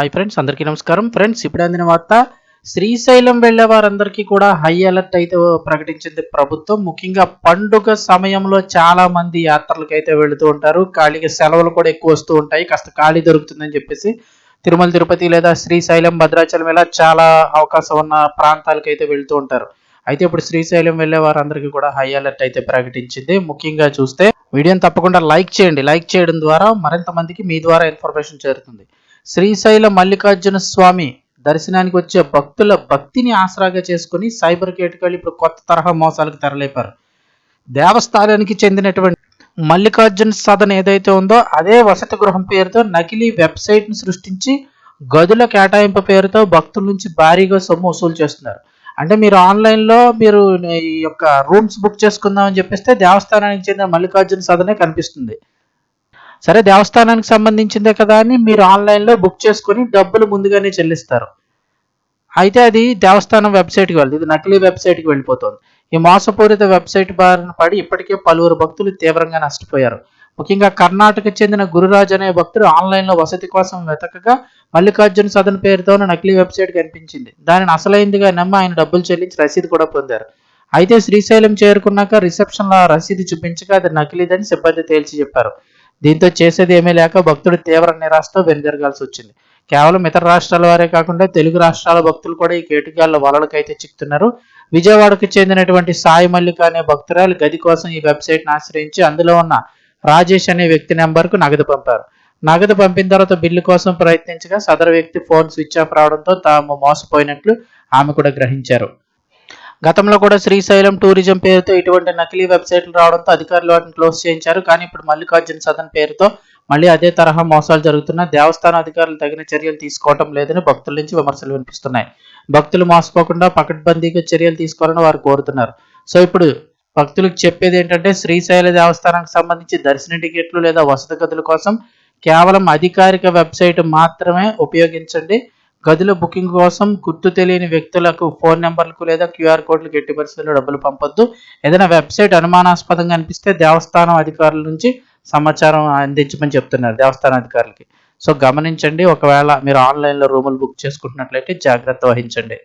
Hi friends అందరికీ నమస్కారం. Friends ఇప్పుడు అందిన వార్త శ్రీశైలం వెళ్ళే వారందరికీ కూడా హై అలర్ట్ అయితే ప్రకటించింది ప్రభుత్వం. ముఖ్యంగా పండుగ సమయంలో చాలా మంది యాత్రలకు అయితే వెళుతూ ఉంటారు. ఖాళీగా సెలవులు కూడా ఎక్కువ వస్తూ ఉంటాయి. కాస్త ఖాళీ దొరుకుతుందని చెప్పేసి తిరుమల తిరుపతి లేదా శ్రీశైలం భద్రాచలం ఇలా చాలా అవకాశం ఉన్న ప్రాంతాలకు అయితే వెళుతూ ఉంటారు. అయితే ఇప్పుడు శ్రీశైలం వెళ్ళే వారందరికీ కూడా హై అలర్ట్ అయితే ప్రకటించింది. ముఖ్యంగా చూస్తే వీడియోని తప్పకుండా లైక్ చేయండి. లైక్ చేయడం ద్వారా మరింత మందికి మీ ద్వారా ఇన్ఫర్మేషన్ చేరుతుంది. శ్రీశైల మల్లికార్జున స్వామి దర్శనానికి వచ్చే భక్తుల భక్తిని ఆసరాగా చేసుకుని సైబర్ కేటుకెళ్ళి ఇప్పుడు కొత్త తరహా మోసాలకు తెరలేపారు. దేవస్థానానికి చెందినటువంటి మల్లికార్జున సదన్ ఏదైతే ఉందో అదే వసతి గృహం పేరుతో నకిలీ వెబ్సైట్ను సృష్టించి గదుల కేటాయింపు పేరుతో భక్తుల నుంచి భారీగా సొమ్ము వసూలు చేస్తున్నారు. అంటే మీరు ఆన్లైన్లో మీరు ఈ యొక్క రూమ్స్ బుక్ చేసుకుందామని చెప్పేస్తే దేవస్థానానికి చెందిన మల్లికార్జున సదనే కనిపిస్తుంది. సరే దేవస్థానానికి సంబంధించిందే కదా అని మీరు ఆన్లైన్లో బుక్ చేసుకుని డబ్బులు ముందుగానే చెల్లిస్తారు. అయితే అది దేవస్థానం వెబ్సైట్కి వెళ్ళదు. ఇది నకిలీ వెబ్సైట్కి వెళ్ళిపోతుంది. ఈ మోసపూరిత వెబ్సైట్ బారిన పడి ఇప్పటికే పలువురు భక్తులు తీవ్రంగా నష్టపోయారు. ముఖ్యంగా కర్ణాటక చెందిన గురురాజ్ అనే భక్తుడు ఆన్లైన్లో వసతి కోసం వెతకగా మల్లికార్జున సదన్ పేరుతో నకిలీ వెబ్సైట్ కనిపించింది. దానిని అసలైందిగా నమ్మి ఆయన డబ్బులు చెల్లించి రసీదు కూడా పొందారు. అయితే శ్రీశైలం చేరుకున్నాక రిసెప్షన్లో ఆ రసీదు చూపించగా అది నకిలీదని సిబ్బంది తేల్చి చెప్పారు. దీంతో చేసేది ఏమీ లేక భక్తుడు తీవ్ర నిరాశతో వెనుదిరగాల్సి వచ్చింది. కేవలం ఇతర రాష్ట్రాల వారే కాకుండా తెలుగు రాష్ట్రాల భక్తులు కూడా ఈ కేటుగాళ్ళ వలలకైతే చిక్కుతున్నారు. విజయవాడకు చెందినటువంటి సాయి మల్లిక అనే భక్తురాలు గది కోసం ఈ వెబ్సైట్ను ఆశ్రయించి అందులో ఉన్న రాజేష్ అనే వ్యక్తి నెంబర్కు నగదు పంపారు. నగదు పంపిన తర్వాత బిల్లు కోసం ప్రయత్నించగా సదరు వ్యక్తి ఫోన్ స్విచ్ ఆఫ్ రావడంతో తాము మోసపోయినట్లు ఆమె కూడా గ్రహించారు. గతంలో కూడా శ్రీశైలం టూరిజం పేరుతో ఇటువంటి నకిలీ వెబ్సైట్లు రావడంతో అధికారులు వాటిని క్లోజ్ చేయించారు. కానీ ఇప్పుడు మల్లికార్జున సదన్ పేరుతో మళ్ళీ అదే తరహా మోసాలు జరుగుతున్న దేవస్థాన అధికారులు తగిన చర్యలు తీసుకోవటం లేదని భక్తుల నుంచి విమర్శలు వినిపిస్తున్నాయి. భక్తులు మోసపోకుండా పకడ్బందీగా చర్యలు తీసుకోవాలని వారు కోరుతున్నారు. సో ఇప్పుడు భక్తులకు చెప్పేది ఏంటంటే శ్రీశైల దేవస్థానానికి సంబంధించి దర్శన టికెట్లు లేదా వసతి గదుల కోసం కేవలం అధికారిక వెబ్సైట్ మాత్రమే ఉపయోగించండి. గదుల బుకింగ్ కోసం గుర్తు తెలియని వ్యక్తులకు ఫోన్ నెంబర్లకు లేదా క్యూఆర్ కోడ్లకు ఎట్టి పరిస్థితుల్లో డబ్బులు పంపొద్దు. ఏదైనా వెబ్సైట్ అనుమానాస్పదంగా అనిపిస్తే దేవస్థానం అధికారుల నుంచి సమాచారం అందించమని చెప్తున్నారు దేవస్థాన అధికారులకి. సో గమనించండి ఒకవేళ మీరు ఆన్లైన్లో రూములు బుక్ చేసుకుంటున్నట్లయితే జాగ్రత్త వహించండి.